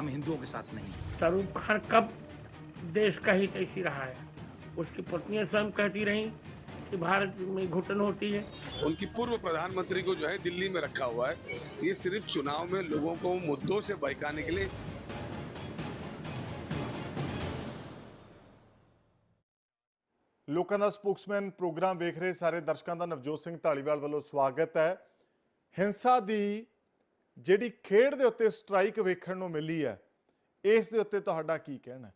हम हिंदुओं के साथ नहीं हैं। शाहरुख खान कब देश का हित ऐसी रहा है उसकी पत्नियां स्वयं कहती रहीं कि भारत में घुटन होती है उनकी पूर्व प्रधानमंत्री को जो है दिल्ली में रखा हुआ है ये सिर्फ चुनाव में लोगों को मुद्दों से बहकाने के लिए ਲੋਕਾਂ ਦਾ ਸਪੋਕਸਮੈਨ ਪ੍ਰੋਗਰਾਮ ਵੇਖ ਰਹੇ ਸਾਰੇ ਦਰਸ਼ਕਾਂ ਦਾ ਨਵਜੋਤ ਸਿੰਘ ਢਾਲੀਵਾਲ ਵੱਲੋਂ ਸਵਾਗਤ ਹੈ ਹਿੰਸਾ ਦੀ ਜਿਹੜੀ ਖੇਡ ਦੇ ਉੱਤੇ ਸਟ੍ਰਾਈਕ ਵੇਖਣ ਨੂੰ ਮਿਲੀ ਹੈ ਇਸ ਦੇ ਉੱਤੇ ਤੁਹਾਡਾ ਕੀ ਕਹਿਣਾ ਹੈ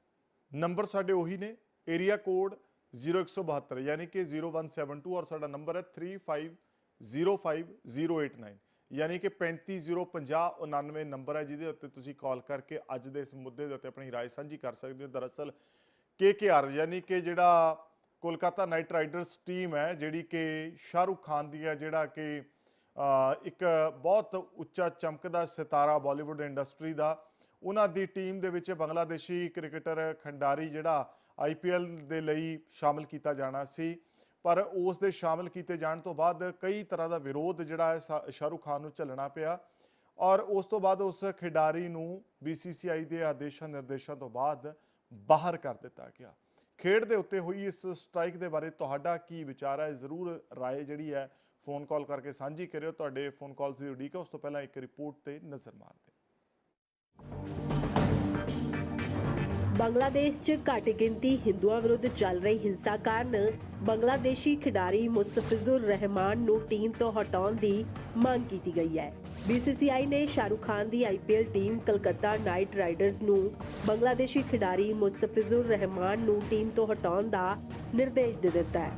ਨੰਬਰ ਸਾਡੇ ਉਹੀ ਨੇ ਏਰੀਆ ਕੋਡ 0172 ਯਾਨੀ ਕਿ 0172 ਔਰ ਸਾਡਾ ਨੰਬਰ ਹੈ 35050889 ਯਾਨੀ ਕਿ 35050999 ਨੰਬਰ ਹੈ ਜਿਹਦੇ ਉੱਤੇ ਤੁਸੀਂ ਕਾਲ ਕਰਕੇ ਅੱਜ ਦੇ ਇਸ ਮੁੱਦੇ ਦੇ ਉੱਤੇ ਆਪਣੀ رائے ਸਾਂਝੀ ਕਰ ਸਕਦੇ ਹੋ ਦਰਅਸਲ ਕੇਕੇਆਰ ਯਾਨੀ ਕਿ ਜਿਹੜਾ ਕੋਲਕਾਤਾ ਨਾਈਟ ਰਾਈਡਰਸ ਟੀਮ ਹੈ ਜਿਹੜੀ ਕਿ ਸ਼ਾਹਰੁਖ ਖਾਨ ਦੀ ਹੈ ਜਿਹੜਾ ਕਿ ਅ, ਇੱਕ ਬਹੁਤ ਉੱਚਾ ਚਮਕਦਾ ਸਿਤਾਰਾ ਬਾਲੀਵੁੱਡ ਇੰਡਸਟਰੀ ਦਾ ਉਹਨਾਂ ਦੀ ਟੀਮ ਦੇ ਵਿੱਚ ਬੰਗਲਾਦੇਸ਼ੀ ਕ੍ਰਿਕਟਰ ਖੰਡਾਰੀ ਜਿਹੜਾ ਆਈਪੀਐਲ ਦੇ ਲਈ ਸ਼ਾਮਲ ਕੀਤਾ ਜਾਣਾ ਸੀ ਪਰ ਉਸ ਦੇ ਸ਼ਾਮਲ ਕੀਤੇ ਜਾਣ ਤੋਂ ਬਾਅਦ ਕਈ ਤਰ੍ਹਾਂ ਦਾ ਵਿਰੋਧ ਜਿਹੜਾ ਹੈ ਸ਼ਾ- ਸ਼ਾਹਰੁਖ ਖਾਨ ਨੂੰ ਝੱਲਣਾ ਪਿਆ ਔਰ ਉਸ ਤੋਂ ਬਾਅਦ ਉਸ ਖਿਡਾਰੀ ਨੂੰ BCCI ਦੇ ਆਦੇਸ਼ਾਂ ਨਿਰਦੇਸ਼ਾਂ ਤੋਂ ਬਾਅਦ ਬਾਹਰ ਕਰ ਦਿੱਤਾ ਗਿਆ ਖੇਡ ਦੇ ਉੱਤੇ ਹੋਈ ਇਸ ਸਟ੍ਰਾਈਕ ਦੇ ਬਾਰੇ ਤੁਹਾਡਾ ਕੀ ਵਿਚਾਰ ਹੈ ਜ਼ਰੂਰ رائے ਜਿਹੜੀ ਹੈ ਫੋਨ ਕਾਲ ਕਰਕੇ ਸਾਂਝੀ ਕਰਿਓ, ਤੁਹਾਡੇ ਫੋਨ ਕਾਲਸ ਦੀ ਉਡੀਕ ਹੈ, ਉਸ ਤੋਂ ਪਹਿਲਾਂ ਇੱਕ ਰਿਪੋਰਟ ਤੇ ਨਜ਼ਰ ਮਾਰਦੇ ਬੰਗਲਾਦੇਸ਼ 'ਚ ਘੱਟ ਗਿਣਤੀ ਹਿੰਦੂਆਂ ਵਿਰੁੱਧ ਚੱਲ ਰਹੀ ਹਿੰਸਾ ਕਾਰਨ ਬੰਗਲਾਦੇਸ਼ੀ ਖਿਡਾਰੀ ਮੁਸਤਫਿਜ਼ੁਰ ਰਹਿਮਾਨ ਨੂੰ ਟੀਮ ਤੋਂ ਹਟਾਉਣ ਦੀ ਮੰਗ ਕੀਤੀ ਗਈ ਹੈ। BCCI ਨੇ ਸ਼ਾਹਰੁਖ ਖਾਨ ਦੀ IPL team Kolkata knight riders ਨੂੰ ਬੰਗਲਾਦੇਸ਼ੀ ਖਿਡਾਰੀ ਮੁਸਤਫਿਜ਼ੁਰ ਰਹਿਮਾਨ ਨੂੰ ਟੀਮ ਤੋਂ ਹਟਾਉਣ ਦਾ ਨਿਰਦੇਸ਼ ਦੇ ਦਿੱਤਾ ਹੈ।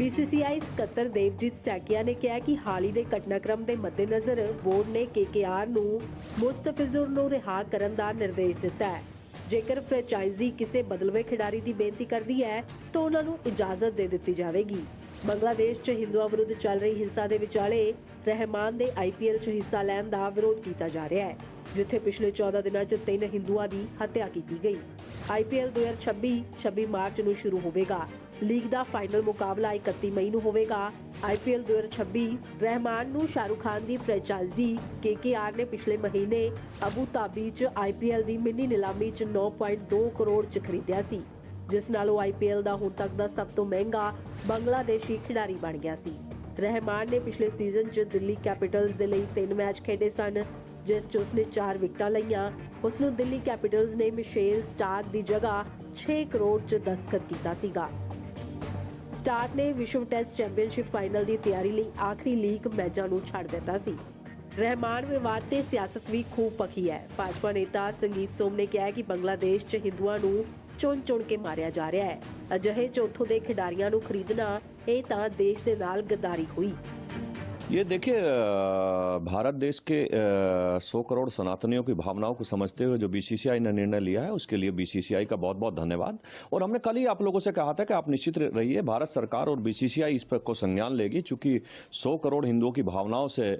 BCCI ਸਕੱਤਰ ਦੇਵਜੀਤ ਸੈਕੀਆ ਨੇ ਕਿਹਾ ਕਿ ਹਾਲ ਦੇ ਘਟਨਾਕ੍ਰਮ ਦੇ ਮੱਦੇਨਜ਼ਰ ਬੋਰਡ ਨੇ KKR ਨੂੰ ਮੁਸਤਫਿਜ਼ੁਰ ਨੂੰ ਰਿਹਾ ਕਰਨ ਦਾ ਨਿਰਦੇਸ਼ ਦਿੱਤਾ ਹੈ। ਜੇਕਰ ਫਰੈਂਚਾਈਜ਼ੀ ਕਿਸੇ ਬਦਲਵੇਂ ਖਿਡਾਰੀ ਦੀ ਬੇਨਤੀ ਕਰਦੀ ਹੈ, ਤਾਂ ਉਹਨਾਂ ਨੂੰ ਇਜਾਜ਼ਤ ਦੇ ਦਿੱਤੀ ਜਾਵੇਗੀ। ਬੰਗਲਾਦੇਸ਼ 'ਚ ਹਿੰਦੂਆਂ ਵਿਰੁੱਧ ਚੱਲ ਰਹੀ ਹਿੰਸਾ ਦੇ ਵਿਚਾਲੇ ਰਹਿਮਾਨ ਦੇ IPL 'ਚ ਹਿੱਸਾ ਲੈਣ ਦਾ ਵਿਰੋਧ ਕੀਤਾ ਜਾ ਰਿਹਾ ਹੈ, ਜਿੱਥੇ ਪਿਛਲੇ 14 ਦਿਨਾਂ 'ਚ ਤਿੰਨ ਹਿੰਦੂਆਂ ਦੀ ਹੱਤਿਆ ਕੀਤੀ ਗਈ। IPL 2026 26 ਮਾਰਚ ਨੂੰ ਸ਼ੁਰੂ ਹੋਵੇਗਾ। ਲੀਗ ਦਾ ਫਾਈਨਲ ਮੁਕਾਬਲਾ 31 ਮਈ ਨੂੰ ਹੋਵੇਗਾ। IPL 2026 ਰਹਿਮਾਨ ਨੂੰ ਸ਼ਾਹਰੁਖ ਖਾਨ ਦੀ ਫਰੈਂਚਾਈਜ਼ੀ KKR ਨੇ ਪਿਛਲੇ ਮਹੀਨੇ ਅਬੂ ਧਾਬੀ 'ਚ IPL ਦੀ ਮਿੰਨੀ ਨਿਲਾਮੀ 'ਚ 9.2 ਕਰੋੜ 'ਚ ਖਰੀਦਿਆ ਸੀ, ਜਿਸ ਨਾਲ ਉਹ IPL ਦਾ ਹੁਣ ਤੱਕ ਦਾ ਸਭ ਤੋਂ ਮਹਿੰਗਾ ਬੰਗਲਾਦੇਸ਼ੀ ਖਿਡਾਰੀ ਬਣ ਗਿਆ ਸੀ। ਰਹਿਮਾਨ ਨੇ ਪਿਛਲੇ ਸੀਜ਼ਨ 'ਚ ਦਿੱਲੀ ਕੈਪੀਟਲਸ ਦੇ ਲਈ ਤਿੰਨ ਮੈਚ ਖੇਡੇ ਸਨ, ਜਿਸ 'ਚ ਉਸਨੇ 4 ਵਿਕਟਾਂ ਲਈਆਂ। ਉਸ ਨੂੰ ਦਿੱਲੀ ਕੈਪੀਟਲਸ ਨੇ ਮਿਸ਼ੇਲ ਸਟਾਰਕ ਦੀ ਜਗ੍ਹਾ 6 ਕਰੋੜ 'ਚ ਦਸਤਖਤ ਕੀਤਾ ਸੀਗਾ। ਸਟਾਰਕ ਨੇ ਵਿਸ਼ਵ ਟੈਸਟ ਚੈਂਪੀਅਨਸ਼ਿਪ ਫਾਈਨਲ ਦੀ ਤਿਆਰੀ ਲਈ ਆਖਰੀ ਲੀਗ ਮੈਚਾਂ ਨੂੰ ਛੱਡ ਦਿੱਤਾ ਸੀ। ਰਹਿਮਾਨ ਵਿਵਾਦ ਤੇ ਸਿਆਸਤ ਵੀ ਖੂਬ ਪਖੀ ਹੈ। ਭਾਜਪਾ ਨੇਤਾ ਸੰਗੀਤ ਸੋਮ ਨੇ ਕਿਹਾ ਕਿ ਬੰਗਲਾਦੇਸ਼ 'ਚ ਹਿੰਦੂਆਂ ਨੂੰ ਚੁਣ-ਚੁਣ ਕੇ ਮਾਰਿਆ ਜਾ ਰਿਹਾ ਹੈ। ਅਜਿਹੇ ਚੌਥੋਂ ਦੇ ਖਿਡਾਰੀਆਂ ਨੂੰ ਖਰੀਦਣਾ ਇਹ ਤਾਂ ਦੇਸ਼ ਦੇ ਨਾਲ ਗਦਾਰੀ ਹੋਈ। ये देखिए भारत देश के सौ करोड़ सनातनियों की भावनाओं को समझते हुए जो बीसीसीआई ने निर्णय लिया है, उसके लिए बीसीसीआई का बहुत बहुत धन्यवाद। और हमने कल ही आप लोगों से कहा था कि आप निश्चित रहिए, भारत सरकार और बीसीसीआई इस पर को संज्ञान लेगी, चूँकि सौ करोड़ हिंदुओं की भावनाओं से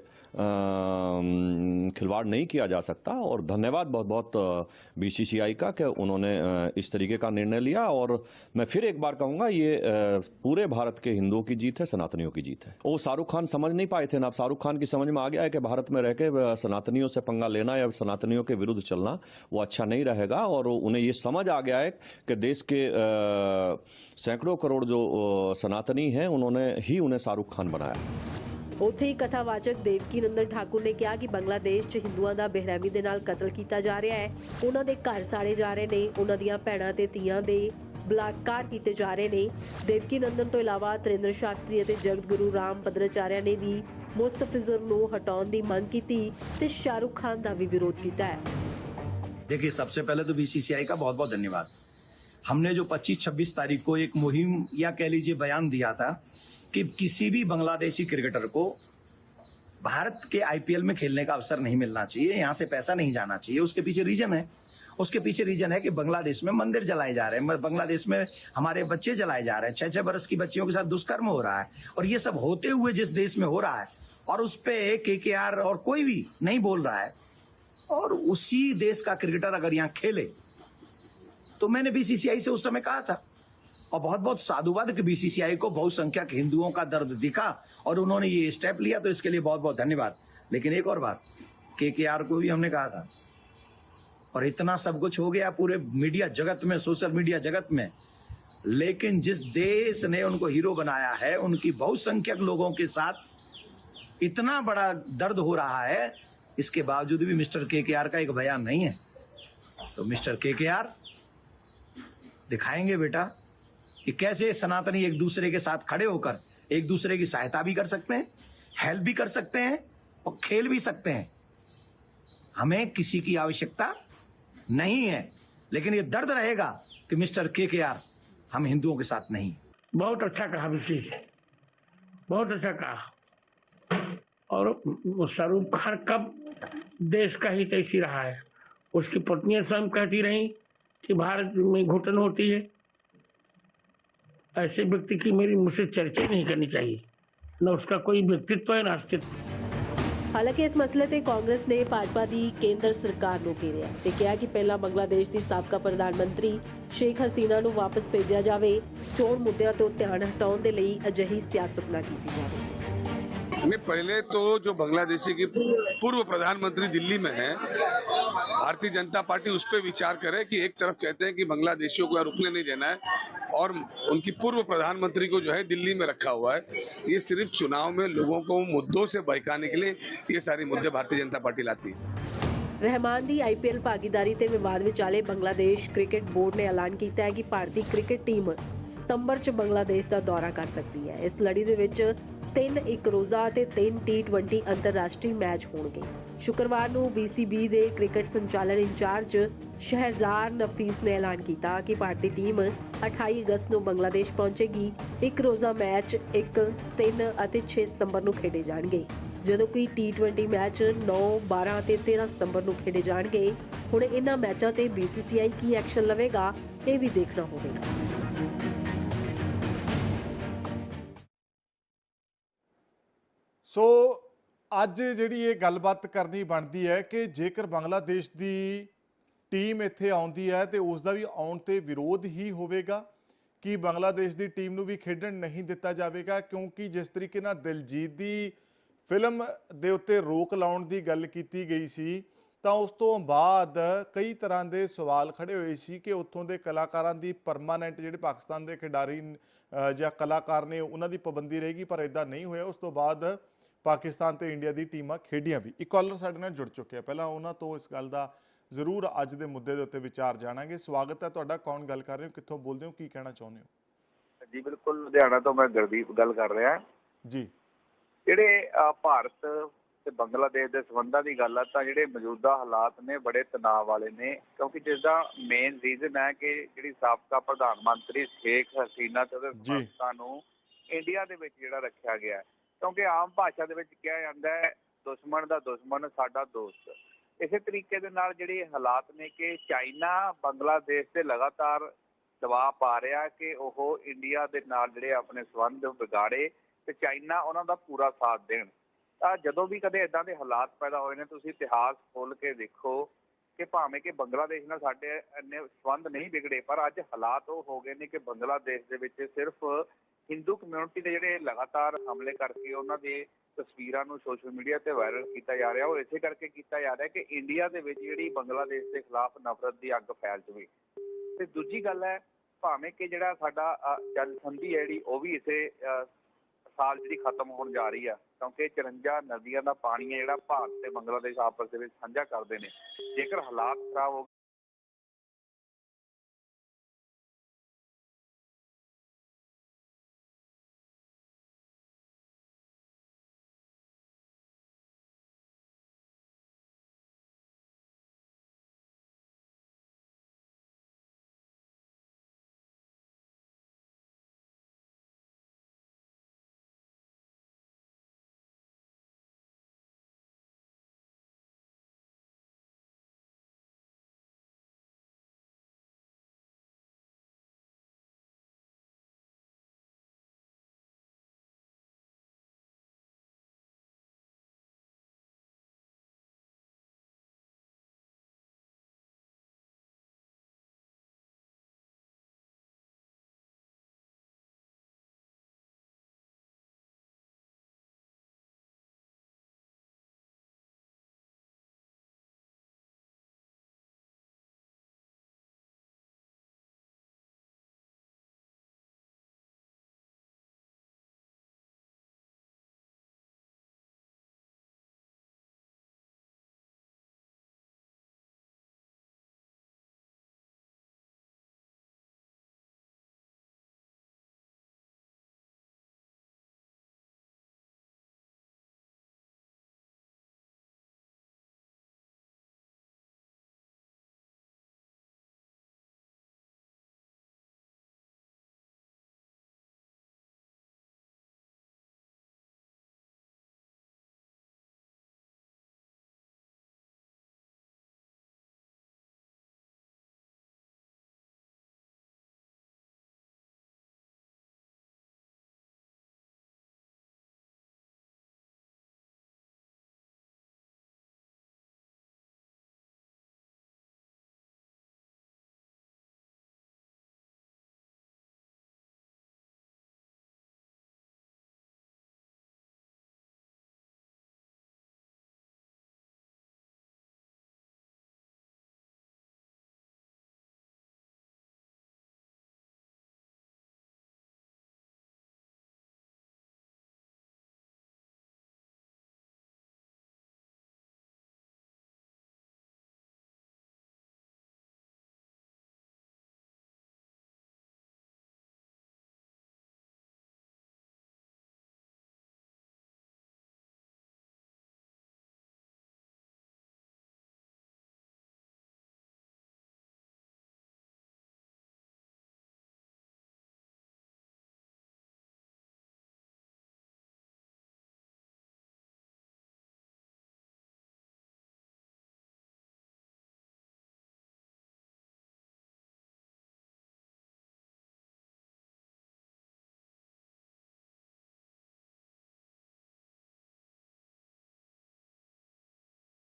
खिलवाड़ नहीं किया जा सकता। और धन्यवाद बहुत बहुत बीसीसीआई का कि उन्होंने इस तरीके का निर्णय लिया। और मैं फिर एक बार कहूँगा, ये पूरे भारत के हिंदुओं की जीत है, सनातनियों की जीत है। वो शाहरुख खान, समझ नहीं पाए थे ना अब शाहरुख खान की समझ में आ गया है कि भारत में रह के अ, सनातनियों से पंगा लेना या सनातनियों के विरुद्ध चलना वो अच्छा नहीं रहेगा और उन्हें ये समझ आ गया है कि देश के अ, सैकड़ों करोड़ जो अ, सनातनी हैं उन्होंने ही उन्हें शाहरुख खान बनाया ਉੱਥੇ ਹੀ ਕਥਾਵਾਚਕ ਦੇਵਕੀ ਨੰਦਨ ਠਾਕੁਰ ਨੇ ਕਿਹਾ ਕਿ ਬੰਗਲਾਦੇਸ਼ 'ਚ ਹਿੰਦੂਆਂ ਦਾ ਬੇਰਹਿਮੀ ਦੇ ਨਾਲ ਕਤਲ ਕੀਤਾ ਜਾ ਰਿਹਾ ਹੈ ਉਹਨਾਂ ਦੇ ਘਰ ਸਾੜੇ ਜਾ ਰਹੇ ਨੇ ਉਹਨਾਂ ਦੀਆਂ ਭੈਣਾਂ ਤੇ ਧੀਆਂ ਦੇ ਬਲਾਤਕਾਰ ਕੀਤੇ ਜਾ ਰਹੇ ਨੇ ਦੇਵਕੀ ਨੰਦਨ ਤੋਂ ਇਲਾਵਾ ਤ੍ਰਿੰਦਰ ਸ਼ਾਸਤਰੀ ਅਤੇ ਜਗਤ ਗੁਰੂ ਰਾਮ ਭਦਰਾਚਾਰਿਆ ਨੇ ਵੀ ਮੁਸਤਫਿਜ਼ੁਰ ਨੂੰ ਹਟਾਉਣ ਦੀ ਮੰਗ ਕੀਤੀ ਤੇ ਸ਼ਾਹਰੁਖ ਖਾਨ ਦਾ ਵੀ ਵਿਰੋਧ ਕੀਤਾ ਹੈ देखिए सबसे पहले तो बीसीसीआई का बहुत बहुत धन्यवाद हमने जो 25-26 तारीख को एक मुहिम या कह लीजिए बयान दिया था कि किसी भी बांग्लादेशी क्रिकेटर को भारत के आईपीएल में खेलने का अवसर नहीं मिलना चाहिए यहाँ से पैसा नहीं जाना चाहिए उसके पीछे रीजन है उसके पीछे रीजन है कि बांग्लादेश में मंदिर जलाए जा रहे हैं। बांग्लादेश में हमारे बच्चे जलाए जा रहे हैं। छह छह बरस की बच्चियों के साथ दुष्कर्म हो रहा है और ये सब होते हुए जिस देश में हो रहा है और उस पर के के आर और कोई भी नहीं बोल रहा है और उसी देश का क्रिकेटर अगर यहाँ खेले तो मैंने बीसीसीआई से उस समय कहा था। और बहुत बहुत साधुवाद कि बीसीसीआई को बहुसंख्यक हिंदुओं का दर्द दिखा और उन्होंने ये स्टेप लिया तो इसके लिए बहुत बहुत धन्यवाद। लेकिन एक और बात के के आर को भी हमने कहा था और इतना सब कुछ हो गया पूरे मीडिया जगत में, सोशल मीडिया जगत में। लेकिन जिस देश ने उनको हीरो बनाया है, उनकी बहुसंख्यक लोगों के साथ इतना बड़ा दर्द हो रहा है, इसके बावजूद भी मिस्टर के के आर का एक बयान नहीं है। तो मिस्टर के के आर दिखाएँगे बेटा कि कैसे सनातनी एक दूसरे के साथ खड़े होकर एक दूसरे की सहायता भी कर सकते हैं, हेल्प भी कर सकते हैं और खेल भी सकते हैं। हमें किसी की आवश्यकता नहीं है। लेकिन ये दर्द रहेगा कि मिस्टर के के आर हम हिंदुओं के साथ नहीं। बहुत अच्छा कहा विशेष बहुत अच्छा कहा। और शाहरुख खान कब देश का हित ऐसी रहा है? उसकी पत्नियाँ स्वयं कहती रही कि भारत में घुटन होती है। ऐसे व्यक्ति की मेरी मुझसे चर्चा नहीं करनी चाहिए। न उसका कोई व्यक्तित्व है, न अस्तित्व। ਹਾਲਾਂਕਿ ਇਸ ਮਸਲੇ ਤੇ ਕਾਂਗਰਸ ਨੇ ਭਾਜਪਾ ਦੀ ਕੇਂਦਰ ਸਰਕਾਰ ਨੂੰ ਘੇਰਿਆ ਤੇ ਕਿਹਾ ਕਿ ਪਹਿਲਾਂ ਬੰਗਲਾਦੇਸ਼ ਦੀ ਸਾਬਕਾ ਪ੍ਰਧਾਨ ਮੰਤਰੀ ਸ਼ੇਖ ਹਸੀਨਾ ਨੂੰ ਵਾਪਸ ਭੇਜਿਆ ਜਾਵੇ, ਚੋਣ ਮੁੱਦਿਆਂ ਤੋਂ ਧਿਆਨ ਹਟਾਉਣ ਦੇ ਲਈ ਅਜਿਹੀ ਸਿਆਸਤ ਨਾ ਕੀਤੀ ਜਾਵੇ। नहीं पहले तो जो बांग्लादेशी की पूर्व प्रधानमंत्री दिल्ली में है भारतीय जनता पार्टी उस पर विचार करे कि एक तरफ कहते हैं कि बांग्लादेशियों को यहाँ रुकने नहीं देना है और उनकी पूर्व प्रधानमंत्री को जो है दिल्ली में रखा हुआ है ये सिर्फ चुनाव में लोगों को मुद्दों से बहकाने के लिए ये सारी मुद्दे भारतीय जनता पार्टी लाती है ਰਹਿਮਾਨ ਦੀ ਆਈਪੀਐਲ ਭਾਗੀਦਾਰੀ ਤੇ ਵਿਵਾਦ ਵਿਚਾਲੇ ਬੰਗਲਾਦੇਸ਼ ਕ੍ਰਿਕਟ ਬੋਰਡ ਨੇ ਐਲਾਨ ਕੀਤਾ ਹੈ ਕਿ ਭਾਰਤੀ ਕ੍ਰਿਕਟ ਟੀਮ ਸਤੰਬਰ 'ਚ ਬੰਗਲਾਦੇਸ਼ ਦਾ ਦੌਰਾ ਕਰ ਸਕਦੀ ਹੈ ਇਸ ਲੜੀ ਦੇ ਵਿੱਚ ਤਿੰਨ ਇੱਕ ਰੋਜ਼ਾ ਅਤੇ ਤਿੰਨ T20 ਅੰਤਰਰਾਸ਼ਟਰੀ ਮੈਚ ਹੋਣਗੇ। ਸ਼ੁੱਕਰਵਾਰ ਨੂੰ BCB ਦੇ ਕ੍ਰਿਕਟ ਸੰਚਾਲਨ ਇੰਚਾਰਜ ਸ਼ਹਿਰਜ਼ਾਰ ਨਫੀਸ ਨੇ ਐਲਾਨ ਕੀਤਾ ਕਿ ਭਾਰਤੀ ਟੀਮ 28 ਅਗਸਤ ਨੂੰ ਬੰਗਲਾਦੇਸ਼ ਪਹੁੰਚੇਗੀ। ਇੱਕ ਰੋਜ਼ਾ ਮੈਚ 1 3 ਅਤੇ 6 ਸਤੰਬਰ ਨੂੰ ਖੇਡੇ ਜਾਣਗੇ। ਜਦੋਂ ਕਿ T20 ਮੈਚ 9, 12 ਅਤੇ 13 ਸਤੰਬਰ ਨੂੰ ਖੇਡੇ ਜਾਣਗੇ ਹੁਣ ਇਹਨਾਂ ਮੈਚਾਂ ਤੇ BCCI ਕੀ ਐਕਸ਼ਨ ਲਵੇਗਾ ਇਹ ਵੀ ਦੇਖਣਾ ਹੋਵੇਗਾ। ਸੋ ਅੱਜ ਜਿਹੜੀ ਇਹ ਗੱਲਬਾਤ ਕਰਨੀ ਬਣਦੀ ਹੈ ਕਿ ਜੇਕਰ ਬੰਗਲਾਦੇਸ਼ ਦੀ ਟੀਮ ਇੱਥੇ ਆਉਂਦੀ ਹੈ ਤੇ ਉਸ ਦਾ ਵੀ ਆਉਣ ਤੇ ਵਿਰੋਧ ਹੀ ਹੋਵੇਗਾ, ਕਿ ਬੰਗਲਾਦੇਸ਼ ਦੀ ਟੀਮ ਨੂੰ ਵੀ ਖੇਡਣ ਨਹੀਂ ਦਿੱਤਾ ਜਾਵੇਗਾ? ਕਿਉਂਕਿ ਜਿਸ ਤਰੀਕੇ ਨਾਲ ਦਿਲਜੀਤ ਦੀ ਫਿਲਮ ਦੇ ਉੱਤੇ ਰੋਕ ਲਾਉਣ ਦੀ ਗੱਲ ਕੀਤੀ ਗਈ ਸੀ, ਤਾਂ ਉਸ ਤੋਂ ਬਾਅਦ ਕਈ ਤਰ੍ਹਾਂ ਦੇ ਸਵਾਲ ਖੜੇ ਹੋਏ ਸੀ ਕਿ ਉੱਥੋਂ ਦੇ ਕਲਾਕਾਰਾਂ ਦੀ ਪਰਮਾਨੈਂਟ ਜਿਹੜੇ ਪਾਕਿਸਤਾਨ ਦੇ ਖਿਡਾਰੀ ਜਾਂ ਕਲਾਕਾਰ ਨੇ ਉਹਨਾਂ ਦੀ ਪਾਬੰਦੀ ਰਹੇਗੀ, ਪਰ ਇਦਾਂ ਨਹੀਂ ਹੋਇਆ। ਉਸ ਤੋਂ ਬਾਅਦ ਪਾਕਿਸਤਾਨ ਤੇ ਇੰਡੀਆ ਦੀ ਟੀਮਾਂ ਖੇਡੀਆਂ ਵੀ। ਇੱਕ ਕਾਲਰ ਸਾਡੇ ਨਾਲ ਜੁੜ ਚੁੱਕੇ ਆ। ਪਹਿਲਾਂ ਉਹਨਾਂ ਤੋਂ ਇਸ ਗੱਲ ਦਾ ਜ਼ਰੂਰ ਅੱਜ ਦੇ ਮੁੱਦੇ ਦੇ ਉੱਤੇ ਵਿਚਾਰ ਜਾਣਾਂਗੇ। ਸਵਾਗਤ ਹੈ ਤੁਹਾਡਾ। ਕੌਣ ਗੱਲ ਕਰ ਰਹੇ ਹੋ? ਕਿੱਥੋਂ ਬੋਲਦੇ ਹੋ? ਕੀ ਕਹਿਣਾ ਚਾਹੁੰਦੇ ਹੋ? ਜੀ ਬਿਲਕੁਲ। ਲੁਧਿਆਣਾ ਤੋਂ ਮੈਂ ਗੁਰਦੀਪ ਗੱਲ ਕਰ ਰਿਹਾ। ਜੀ। ਜਿਹੜੇ ਭਾਰਤ ਤੇ ਬੰਗਲਾਦੇਸ਼ ਦੇ ਸੰਬੰਧਾਂ ਦੀ ਗੱਲ ਆ ਤਾਂ ਜਿਹੜੇ ਮੌਜੂਦਾ ਹਾਲਾਤ ਨੇ ਬੜੇ ਤਣਾਅ ਵਾਲੇ ਨੇ। ਕਿਉਂਕਿ ਜਿਸ ਦਾ ਮੇਨ ਰੀਜ਼ਨ ਹੈ ਕਿ ਜਿਹੜੀ ਸਾਬਕਾ ਪ੍ਰਧਾਨ ਮੰਤਰੀ ਸ਼ੇਖ ਹਸੀਨਾ ਤੇ ਉਹਦੇ। ਸੰਸਥਾ ਨੂੰ ਇੰਡੀਆ ਦੇ ਵਿੱਚ ਜਿਹੜਾ ਰੱਖਿਆ ਗਿਆ ਹੈ। ਕਿਉਂਕਿ ਆਮ ਭਾਸ਼ਾ ਦੇ ਵਿੱਚ ਕਿਹਾ ਜਾਂਦਾ ਹੈ, ਦੁਸ਼ਮਣ ਦਾ ਦੁਸ਼ਮਣ, ਸਾਡਾ ਦੋਸਤ। ਇਸੇ ਤਰੀਕੇ ਦੇ ਨਾਲ ਜਿਹੜੇ ਹਾਲਾਤ ਨੇ ਕਿ ਚਾਈਨਾ ਬੰਗਲਾਦੇਸ਼ ਤੇ ਲਗਾਤਾਰ ਦਬਾਅ ਪਾ ਰਿਹਾ ਕਿ ਉਹ ਇੰਡੀਆ ਦੇ ਨਾਲ ਜਿਹੜੇ ਆਪਣੇ ਸੰਬੰਧ ਵਿਗਾੜੇ ਤੇ ਚਾਈਨਾ ਉਹਨਾਂ ਦਾ ਪੂਰਾ ਸਾਥ ਦੇਣ। ਤਾਂ ਜਦੋਂ ਵੀ ਕਦੇ ਇਦਾਂ ਦੇ ਹਾਲਾਤ ਪੈਦਾ ਹੋਏ ਨੇ, ਤੁਸੀਂ ਇਤਿਹਾਸ ਖੋਲ ਕੇ ਦੇਖੋ ਕਿ ਭਾਵੇਂ ਕਿ ਬੰਗਲਾਦੇਸ਼ ਨਾਲ ਸਾਡੇ ਇੰਨੇ ਸੰਬੰਧ ਨਹੀਂ ਵਿਗੜੇ, ਪਰ ਅੱਜ ਹਾਲਾਤ ਉਹ ਹੋ ਗਏ ਨੇ ਕਿ ਬੰਗਲਾਦੇਸ਼ ਦੇ ਵਿੱਚ ਸਿਰਫ ਹਿੰਦੂ ਕਮਿਊਨਿਟੀ ਦੇ ਜਿਹੜੇ ਲਗਾਤਾਰ ਹਮਲੇ ਕਰਕੇ ਉਹਨਾਂ ਦੇ ਤਸਵੀਰਾਂ ਨੂੰ ਸੋਸ਼ਲ ਮੀਡੀਆ ਤੇ ਵਾਇਰਲ ਕੀਤਾ ਜਾ ਰਿਹਾ ਉਹ ਇਸੇ ਕਰਕੇ ਕੀਤਾ ਜਾ ਰਿਹਾ ਕਿ ਇੰਡੀਆ ਦੇ ਵਿੱਚ ਜਿਹੜੀ ਬੰਗਲਾਦੇਸ਼ ਦੇ ਖਿਲਾਫ ਨਫ਼ਰਤ ਦੀ ਅੱਗ ਫੈਲ ਜਾਵੇ। ਤੇ ਦੂਜੀ ਗੱਲ ਹੈ ਭਾਵੇਂ ਕਿ ਜਿਹੜਾ ਸਾਡਾ ਅ, ਜਲ ਸੰਧੀ ਹੈ ਜਿਹੜੀ ਉਹ ਵੀ ਇਸੇ ਅ, ਸਾਲ ਜਿਹੜੀ ਖਤਮ ਹੋਣ ਜਾ ਰਹੀ ਆ ਕਿਉਂਕਿ 54 ਨਦੀਆਂ ਦਾ ਪਾਣੀ ਹੈ ਜਿਹੜਾ ਭਾਰਤ ਤੇ ਬੰਗਲਾਦੇਸ਼ ਆਪਸ ਦੇ ਵਿੱਚ ਸਾਂਝਾ ਕਰਦੇ ਨੇ। ਜੇਕਰ ਹਾਲਾਤ ਖਰਾਬ ਹੋ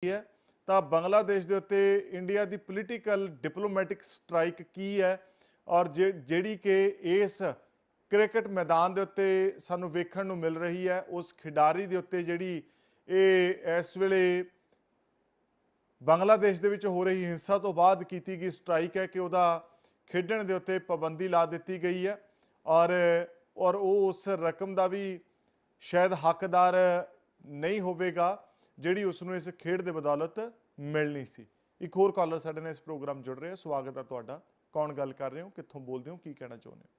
ਹੈ। ਤਾਂ ਬੰਗਲਾਦੇਸ਼ ਦੇ ਉੱਤੇ ਇੰਡੀਆ ਦੀ ਪੋਲੀਟੀਕਲ ਡਿਪਲੋਮੈਟਿਕ ਸਟ੍ਰਾਈਕ ਕੀ ਹੈ? ਔਰ ਜੇ- ਜਿਹੜੀ ਕਿ ਇਸ ਕ੍ਰਿਕਟ ਮੈਦਾਨ ਦੇ ਉੱਤੇ ਸਾਨੂੰ ਵੇਖਣ ਨੂੰ ਮਿਲ ਰਹੀ ਹੈ, ਉਸ ਖਿਡਾਰੀ ਦੇ ਉੱਤੇ ਜਿਹੜੀ ਇਹ ਇਸ ਵੇਲੇ ਬੰਗਲਾਦੇਸ਼ ਦੇ ਵਿੱਚ ਹੋ ਰਹੀ ਹਿੰਸਾ ਤੋਂ ਬਾਅਦ ਕੀਤੀ ਗਈ ਸਟ੍ਰਾਈਕ ਹੈ ਕਿ ਉਹਦਾ ਖੇਡਣ ਦੇ ਉੱਤੇ ਪਾਬੰਦੀ ਲਾ ਦਿੱਤੀ ਗਈ ਹੈ। ਔਰ ਔਰ ਉਹ ਉਸ ਰਕਮ ਦਾ ਵੀ ਸ਼ਾਇਦ ਹੱਕਦਾਰ ਨਹੀਂ ਹੋਵੇਗਾ। ਜਿਹੜੀ ਉਸ ਨੂੰ ਇਸ ਖੇਡ ਦੇ ਬਦੌਲਤ ਮਿਲਣੀ ਸੀ। ਇੱਕ ਹੋਰ ਕਾਲਰ ਸਾਡੇ ਨਾਲ ਇਸ ਪ੍ਰੋਗਰਾਮ ਜੁੜ ਰਿਹਾ। ਸਵਾਗਤ ਹੈ ਤੁਹਾਡਾ। ਕੌਣ ਗੱਲ ਕਰ ਰਹੇ ਹੋ? ਕਿੱਥੋਂ ਬੋਲਦੇ ਹੋ? ਕੀ ਕਹਿਣਾ ਚਾਹੁੰਦੇ ਹੋ?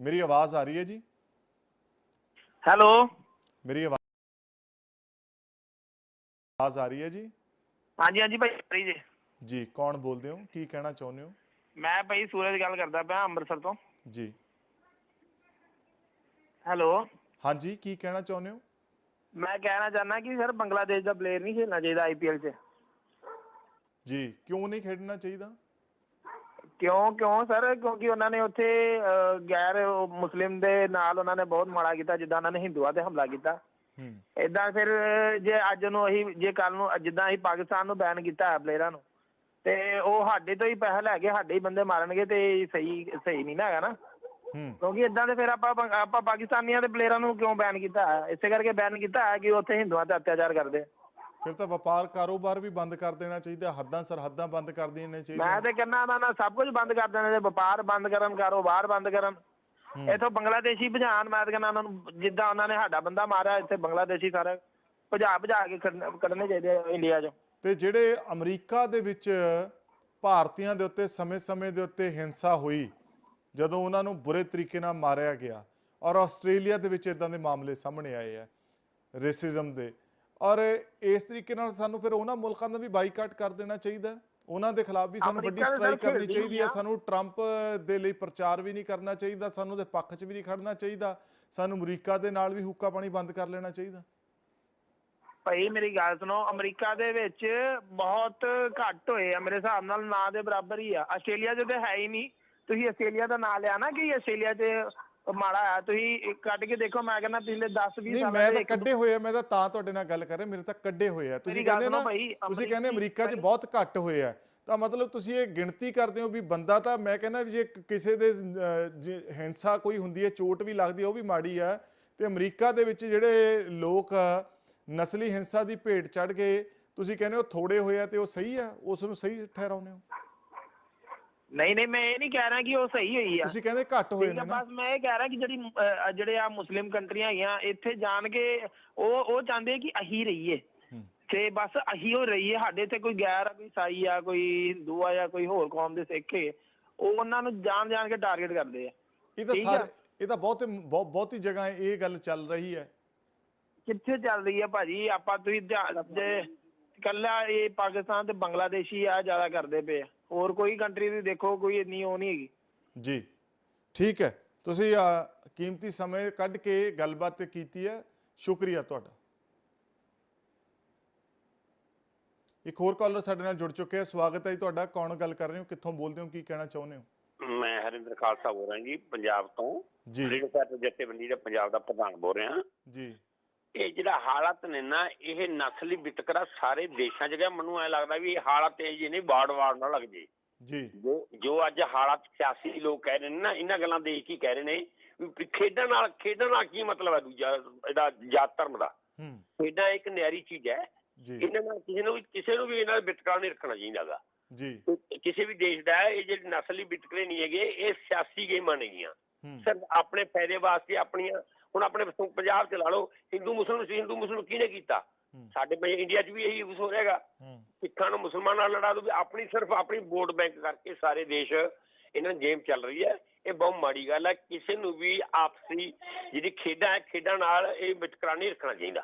ਮੇਰੀ ਆਵਾਜ਼ ਆ ਰਹੀ ਹੈ ਜੀ? ਹੈਲੋ? ਮੇਰੀ ਆਵਾਜ਼ ਆ ਰਹੀ ਹੈ ਜੀ? ਹਾਂਜੀ ਹਾਂਜੀ ਭਾਈ ਸਰੀ ਜੀ। ਜੀ ਕੌਣ ਬੋਲਦੇ ਹੋ? ਕੀ ਕਹਿਣਾ ਚਾਹੁੰਦੇ ਹੋ? ਮੈਂ ਭਾਈ ਸੂਰਜ ਗੱਲ ਕਰਦਾ ਪਿਆ ਅੰਮ੍ਰਿਤਸਰ ਤੋਂ। ਜੀ। ਹੈਲੋ। ਹਾਂਜੀ ਕੀ ਕਹਿਣਾ ਚਾਹੁੰਦੇ ਹੋ? ਮੈਂ ਕਹਿਣਾ ਚਾਹੁੰਦਾ ਕਿ ਸਰ ਬੰਗਲਾਦੇਸ਼ ਦਾ ਪਲੇਅਰ ਨਹੀਂ ਖੇਡਣਾ ਚਾਹੀਦਾ ਆਈਪੀਐਲ 'ਚ। ਜੀ ਕਿਉਂ ਨਹੀਂ ਖੇਡਣਾ ਚਾਹੀਦਾ? ਕਿਉਂ ਕਿਉਂ ਸਰ? ਕਿਉਂਕਿ ਉਹਨਾਂ ਨੇ ਉੱਥੇ ਅਹ, ਗੈਰ ਉਹ ਮੁਸਲਿਮ ਦੇ ਨਾਲ ਉਹਨਾਂ ਨੇ ਬਹੁਤ ਮਾੜਾ ਕੀਤਾ ਜਿੱਦਾਂ ਉਹਨਾਂ ਨੇ ਹਿੰਦੂਆਂ ਤੇ ਹਮਲਾ ਕੀਤਾ। ਹੂੰ। ਇਦਾਂ ਫਿਰ ਜੇ ਅੱਜ ਨੂੰ ਅਸੀਂ ਜੇ ਕੱਲ ਨੂੰ ਜਿੱਦਾਂ ਅਸੀਂ ਪਾਕਿਸਤਾਨ ਨੂੰ ਬੈਨ ਕੀਤਾ ਹੈ ਪਲੇਅਰਾਂ ਨੂੰ ਤੇ ਉਹ ਸਾਡੇ ਤੋਂ ਹੀ ਪੈਸਾ ਲੈ ਕੇ ਸਾਡੇ ਹੀ ਬੰਦੇ ਮਾਰਨਗੇ ਤੇ ਸਹੀ ਸਹੀ ਨਹੀਂ ਨਾ ਹੈਗਾ ਨਾ। ਕਿਉਂਕਿ ਇਦਾਂ ਤੇ ਫਿਰ ਆਪਾਂ ਆਪਾਂ ਪਾਕਿਸਤਾਨੀਆਂ ਦੇ ਪਲੇਅਰਾਂ ਨੂੰ ਕਿਉਂ ਬੈਨ ਕੀਤਾ? ਹੈ ਇਸੇ ਕਰਕੇ ਬੈਨ ਕੀਤਾ ਹੈ ਕਿ ਉੱਥੇ ਹਿੰਦੂਆਂ ਤੇ ਅਤਿਆਚਾਰ ਕਰਦੇ। ਫਿਰ ਤਾਂ ਵਪਾਰ ਕਾਰੋਬਾਰ ਵੀ ਬੰਦ ਕਰ ਦੇਣਾ ਚਾਹੀਦਾ ਹੱਦਾਂ ਸਰਹੱਦਾਂ ਬੰਦ ਕਰ ਦੇਣੀਆਂ ਮੈਂ ਚਾਹੀਦੀਆਂ। ਤੇ ਕਹਿੰਦਾ ਉਹਨਾਂ ਨਾਲ ਸਭ ਕੁਝ ਬੰਦ ਕਰ ਦੇਣਾ ਤੇ ਵਪਾਰ ਬੰਦ ਕਰਨ ਕਾਰੋਬਾਰ ਬੰਦ ਕਰਨ। ਇਥੋਂ ਬੰਗਲਾਦੇਸ਼ੀ ਭਜਾਣ ਮੈਂ ਤੇ ਕਹਿੰਦਾ ਉਹਨਾਂ ਨੂੰ ਜਿੱਦਾਂ ਉਹਨਾਂ ਨੇ ਸਾਡਾ ਬੰਦਾ ਮਾਰਿਆ ਇੱਥੇ ਬੰਗਲਾਦੇਸ਼ੀ ਸਾਰੇ ਭਜਾ ਭਜਾ ਕੇ ਕੱਢ- ਕੱਢਣੇ ਚਾਹੀਦੇ ਇੰਡੀਆ 'ਚੋਂ। ਤੇ ਜਿਹੜੇ ਅਮਰੀਕਾ ਦੇ ਵਿੱਚ ਭਾਰਤੀਆਂ ਦੇ ਉੱਤੇ ਸਮੇਂ-ਸਮੇਂ ਦੇ ਉੱਤੇ ਹਿੰਸਾ ਹੋਈ ਜਦੋਂ ਉਹਨਾਂ ਨੂੰ ਬੁਰੇ ਤਰੀਕੇ ਨਾਲ ਮਾਰਿਆ ਗਿਆ ਔਰ ਆਸਟ੍ਰੇਲੀਆ ਦੇ ਵਿੱਚ ਇਦਾਂ ਦੇ ਮਾਮਲੇ ਸਾਹਮਣੇ ਆਏ ਆ ਰੇਸਿਜ਼ਮ ਦੇ ਔਰ ਇਸ ਤਰੀਕੇ ਨਾਲ ਸਾਨੂੰ ਫਿਰ ਉਹਨਾਂ ਮੁਲਕਾਂ ਦਾ ਵੀ ਬਾਈਕਾਟ ਕਰ ਦੇਣਾ ਚਾਹੀਦਾ। ਉਹਨਾਂ ਦੇ ਖਿਲਾਫ ਵੀ ਸਾਨੂੰ ਵੱਡੀ ਦੇ ਸਟ੍ਰਾਈਕ ਕਰਨੀ ਚਾਹੀਦੀ ਹੈ। ਸਾਨੂੰ ਟਰੰਪ ਦੇ ਲਈ ਪ੍ਰਚਾਰ ਵੀ ਨਹੀਂ ਕਰਨਾ ਚਾਹੀਦਾ ਸਾਨੂੰ ਉਹਦੇ ਪੱਖ 'ਚ ਵੀ ਨਹੀਂ ਖੜਨਾ ਚਾਹੀਦਾ ਸਾਨੂੰ ਅਮਰੀਕਾ ਦੇ ਨਾਲ ਵੀ ਹੁੱਕਾ ਪਾਣੀ ਬੰਦ ਕਰ ਲੈਣਾ ਚਾਹੀਦਾ ਭਾਈ ਮੇਰੀ ਗੱਲ ਸੁਣੋ ਅਮਰੀਕਾ ਦੇ ਵਿੱਚ ਬਹੁਤ ਘੱਟ ਹੋਏ ਆ ਮੇਰੇ ਹਿਸਾਬ ਨਾਲ ਨਾਂ ਦੇ ਬਰਾਬਰ ਹੀ ਆ। ਆਸਟ੍ਰੇਲੀਆ 'ਚ ਤੇ ਹੈ ਹੀ ਨਹੀਂ। ਤੁਸੀਂ ਆਸਟ੍ਰੇਲੀਆ ਦਾ ਨਾਂ ਲਿਆ ਨਾ ਕਿ ਆਸਟ੍ਰੇਲੀਆ 'ਚ ਮਾੜਾ ਆ। ਤੁਸੀਂ ਕੱਢ ਕੇ ਦੇਖੋ ਮੈਂ ਕਹਿੰਦਾ ਪਿਛਲੇ 10 20 ਨਹੀਂ ਸਾਲਾਂ ਮੈਂ ਤਾਂ ਕੱਢੇ ਹੋਏ ਆ ਮੈਂ ਤਾਂ ਤਾਂ ਤੁਹਾਡੇ ਨਾਲ ਗੱਲ ਕਰ ਰਿਹਾ ਮੇਰੇ ਤਾਂ ਕੱਢੇ ਹੋਏ ਆ। ਤੁਸੀਂ ਕਹਿੰਦੇ ਨਾ ਤੁਸੀਂ ਕਹਿੰਦੇ ਅਮਰੀਕੀ- 'ਚ ਬਹੁਤ ਘੱਟ ਹੋਏ ਆ। ਤਾਂ ਮਤਲਬ ਤੁਸੀਂ ਇਹ ਗਿਣਤੀ ਕਰਦੇ ਹੋ ਵੀ ਬੰਦਾ ਤਾਂ ਮੈਂ ਕਹਿੰਦਾ ਵੀ ਜੇ ਕਿਸੇ ਦੇ ਹਿੰਸਾ ਕੋਈ ਹੁੰਦੀ ਹੈ ਚੋਟ ਵੀ ਲੱਗਦੀ ਹੈ ਉਹ ਵੀ ਮਾੜੀ ਆ। ਤੇ ਅਮਰੀਕਾ ਦੇ ਵਿੱਚ ਜਿਹੜੇ ਲੋਕ ਨਸਲੀ ਹਿੰਸਾ ਦੀ ਭੇਟ ਚੜ ਗਏ ਤੁਸੀਂ ਕਹਿੰਦੇ ਹੋ ਥੋੜੇ ਹੋਏ ਆ ਤੇ ਉਹ ਸਹੀ ਆ? ਉਸ ਨੂੰ ਸਹੀ ਠਹਿਰਾਉਂਦੇ ਹੋ? ਨਹੀਂ ਨਹੀਂ ਮੈਂ ਇਹ ਨਹੀਂ ਕਹਿ ਰਿਹਾ ਕਿ ਉਹ ਸਹੀ ਹੋਈ ਆ। ਤੁਸੀਂ ਕਹਿੰਦੇ ਘੱਟ ਹੋਏ ਨੇ ਬਸ ਮੈਂ ਇਹ ਕਹਿ ਰਿਹਾ ਕਿ ਜਿਹੜੀ ਜਿਹੜੇ ਆ ਮੁਸਲਿਮ ਕੰਟਰੀਆਂ ਹੈਗੀਆਂ ਇੱਥੇ ਜਾਣ ਕੇ ਉਹ ਉਹ ਚਾਹੁੰਦੇ ਕਿ ਅਹੀ ਰਹੀਏ। ਹੂੰ। ਤੇ ਬਸ ਅਹੀ ਹੋ ਰਹੀਏ ਸਾਡੇ ਇੱਥੇ ਕੋਈ ਗੈਰ ਆ ਕੋਈ ਸਾਈ ਆ ਕੋਈ ਹਿੰਦੂ ਆ ਜਾਂ ਕੋਈ ਹੋਰ ਕੌਮ ਦੇ ਸਿੱਖ ਹੈ ਉਹ ਉਹਨਾਂ ਨੂੰ ਜਾਣ ਜਾਣ ਕੇ ਟਾਰਗੇਟ ਕਰਦੇ ਆ। ਇਹ ਤਾਂ। ਸਾਰੇ ਇਹ ਤਾਂ ਬਹੁਤ ਬਹੁਤ ਬਹੁਤੀ ਜਗ੍ਹਾ ਇਹ ਗੱਲ ਚੱਲ ਰਹੀ ਹੈ ਕਿੱਥੇ ਚੱਲ ਰਹੀ ਆ ਭਾਜੀ? ਆਪਾਂ ਤੁਸੀਂ ਧਿਆਨ- ਜੇ ਕੱਲਾ ਇਹ ਪਾਕਿਸਤਾਨ ਤੇ ਬੰਗਲਾਦੇਸ਼ੀ ਆ ਜ਼ਿਆਦਾ ਕਰਦੇ ਪਏ ਆ। ਹੋਰ ਕੋਈ ਕੰਟਰੀ ਦੀ ਦੇਖੋ ਕੋਈ ਇੰਨੀ ਉਹ ਨਹੀਂ ਹੈਗੀ। ਜੀ। ਠੀਕ ਹੈ। ਤੁਸੀਂ ਕੀਮਤੀ ਸਮੇਂ ਕੱਢ ਕੇ ਗੱਲਬਾਤ ਕੀਤੀ ਹੈ। ਸ਼ੁਕਰੀਆ ਤੁਹਾਡਾ। ਇੱਕ ਹੋਰ ਕਾਲਰ ਸਾਡੇ ਨਾਲ ਜੁੜ ਚੁੱਕੇ ਹੈ। ਸਵਾਗਤ ਹੈ ਜੀ ਤੁਹਾਡਾ। ਕੌਣ ਗੱਲ ਕਰ ਰਹੇ ਹੋ? ਕਿੱਥੋਂ ਬੋਲਦੇ ਹੋ? ਕੀ ਕਹਿਣਾ ਚਾਹੁੰਦੇ ਹੋ? ਮੈਂ ਹਰਿੰਦਰ ਖਾਲਸਾ ਬੋਲ ਰਿਹਾ ਜੀ ਪੰਜਾਬ ਤੋਂ। ਜੀ। ਫਾਈਟਰ ਜਥੇਬੰਦੀ ਦਾ ਪੰਜਾਬ ਦਾ ਪ੍ਰਧਾਨ ਬੋਲ ਰਿਹਾ। ਜੀ। ਇਹ ਜਿਹੜਾ ਹਾਲਾਤ ਨੇ ਨਾ ਇਹ ਨਸਲੀ ਵਿਤਕਰਾ ਸਾਰੇ ਦੇਸ਼ਾਂ 'ਚ ਗਿਆ। ਮੈਨੂੰ ਐ ਲੱਗਦਾ ਵੀ ਇਹ ਹਾਲਾਤ ਇਹ ਜਿਹੇ ਨਹੀਂ ਵਾਰਡ ਨਾਲ ਲੱਗ ਜੇ। ਜੀ। ਜੋ ਜੋ ਅੱਜ ਹਾਲਾਤ ਸਿਆਸੀ ਲੋਕ ਕਹਿ ਰਹੇ ਨੇ ਨਾ ਇਹਨਾਂ ਗੱਲਾਂ ਦੇਖ ਕੇ ਕਹਿ ਰਹੇ ਨੇ ਖੇਡਾਂ ਨਾਲ ਖੇਡਾਂ ਨਾਲ ਕੀ ਮਤਲਬ ਹੈ ਦੂਜਾ ਇਹਦਾ ਜਾਤ ਧਰਮ ਦਾ? ਹੂੰ। ਖੇਡਾਂ ਇੱਕ ਨਿਆਰੀ ਚੀਜ਼ ਹੈ। ਜੀ। ਇਹਨਾਂ ਨਾਲ ਕਿਸੇ ਨੂੰ ਕਿਸੇ ਨੂੰ ਵੀ ਇਹਨਾਂ ਦਾ ਵਿਤਕਰਾ ਨਹੀਂ ਰੱਖਣਾ ਚਾਹੀਦਾਗਾ ਜੀ। ਕਿਸੇ ਵੀ ਦੇਸ਼ ਦਾ ਇਹ ਜਿਹੜੇ ਨਸਲੀ ਵਿਤਕਰੇ ਨਹੀਂ ਹੈਗੇ ਇਹ ਸਿਆਸੀ ਗੇਮਾਂ ਨੇਗੀਆਂ। ਹੂੰ। ਸਿਰਫ ਆਪਣੇ ਫਾਇਦੇ ਵਾਸਤੇ ਆਪਣੀਆਂ ਹੁਣ ਆਪਣੇ ਪੰਜਾਬ ਚ ਲਾ ਲਓ ਹਿੰਦੂ ਮੁਸਲਮਾਨ ਸੀ ਹਿੰਦੂ ਮੁਸਲਮਾਨ ਕਿਹਨੇ ਕੀਤਾ। ਸਾਡੇ ਪੰ- ਇੰਡੀਆ 'ਚ ਵੀ ਇਹੀ ਕੁਝ ਹੋ ਰਿਹਾਗਾ ਸਿੱਖਾਂ ਨੂੰ ਮੁਸਲਮਾਨਾਂ ਨਾਲ ਲੜਾ ਦੋ ਵੀ ਆਪਣੀ ਸਿਰਫ ਆਪਣੀ ਵੋਟ ਬੈਂਕ ਕਰਕੇ ਸਾਰੇ ਦੇਸ਼ ਇਹਨਾਂ ਗੇਮ ਚੱਲ ਰਹੀ ਹੈ। ਇਹ ਬਹੁਤ ਮਾੜੀ ਗੱਲ ਹੈ। ਕਿਸੇ ਨੂੰ ਵੀ ਆਪਸੀ ਜਿਹੜੀ ਖੇਡਾਂ ਹੈ ਖੇਡਾਂ ਨਾਲ ਇਹ ਵਿਤਕਰਾ ਨਹੀਂ ਰੱਖਣਾ ਚਾਹੀਦਾ।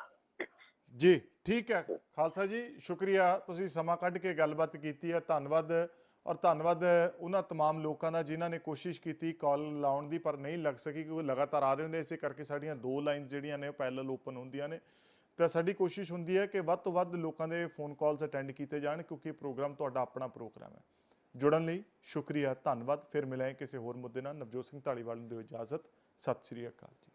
ਜੀ ਠੀਕ ਹੈ। ਖਾਲਸਾ ਜੀ ਸ਼ੁਕਰੀਆ। ਤੁਸੀਂ ਸਮਾਂ ਕੱਢ ਕੇ ਗੱਲਬਾਤ ਕੀਤੀ ਹੈ। ਧੰਨਵਾਦ। ਔਰ ਧੰਨਵਾਦ ਉਹਨਾਂ तमाम ਲੋਕਾਂ ਦਾ ਜਿਨ੍ਹਾਂ ਨੇ ਕੋਸ਼ਿਸ਼ ਕੀਤੀ ਕਾਲ ਲਾਉਣ ਦੀ ਪਰ ਨਹੀਂ ਲੱਗ ਸਕੀ ਕਿਉਂਕਿ ਲਗਾਤਾਰ ਆ ਰਹੇ ਹੁੰਦੇ ਇਸੇ ਕਰਕੇ ਸਾਡੀਆਂ ਦੋ ਲਾਈਨਸ ਜਿਹੜੀਆਂ ਨੇ ਪੈਰਲਲ ਓਪਨ ਹੁੰਦੀਆਂ ਨੇ ਤਾਂ ਸਾਡੀ ਕੋਸ਼ਿਸ਼ ਹੁੰਦੀ ਹੈ ਕਿ ਵੱਧ ਤੋਂ ਵੱਧ ਲੋਕਾਂ ਦੇ ਫੋਨ ਕਾਲਸ ਅਟੈਂਡ ਕੀਤੇ ਜਾਣ ਕਿਉਂਕਿ ਇਹ ਪ੍ਰੋਗਰਾਮ ਤੁਹਾਡਾ ਆਪਣਾ ਪ੍ਰੋਗਰਾਮ ਹੈ ਜੁੜਨ ਲਈ ਸ਼ੁਕਰੀਆ ਧੰਨਵਾਦ ਫਿਰ ਮਿਲਾਂਗੇ ਕਿਸੇ ਹੋਰ ਮੁੱਦੇ ਨਾਲ ਨਵਜੋਤ ਸਿੰਘ ਢਾਲੀਵਾਲ ਨੂੰ ਦਿਓ ਇਜਾਜ਼ਤ ਸਤਿ ਸ਼੍ਰੀ ਅਕਾਲ ਜੀ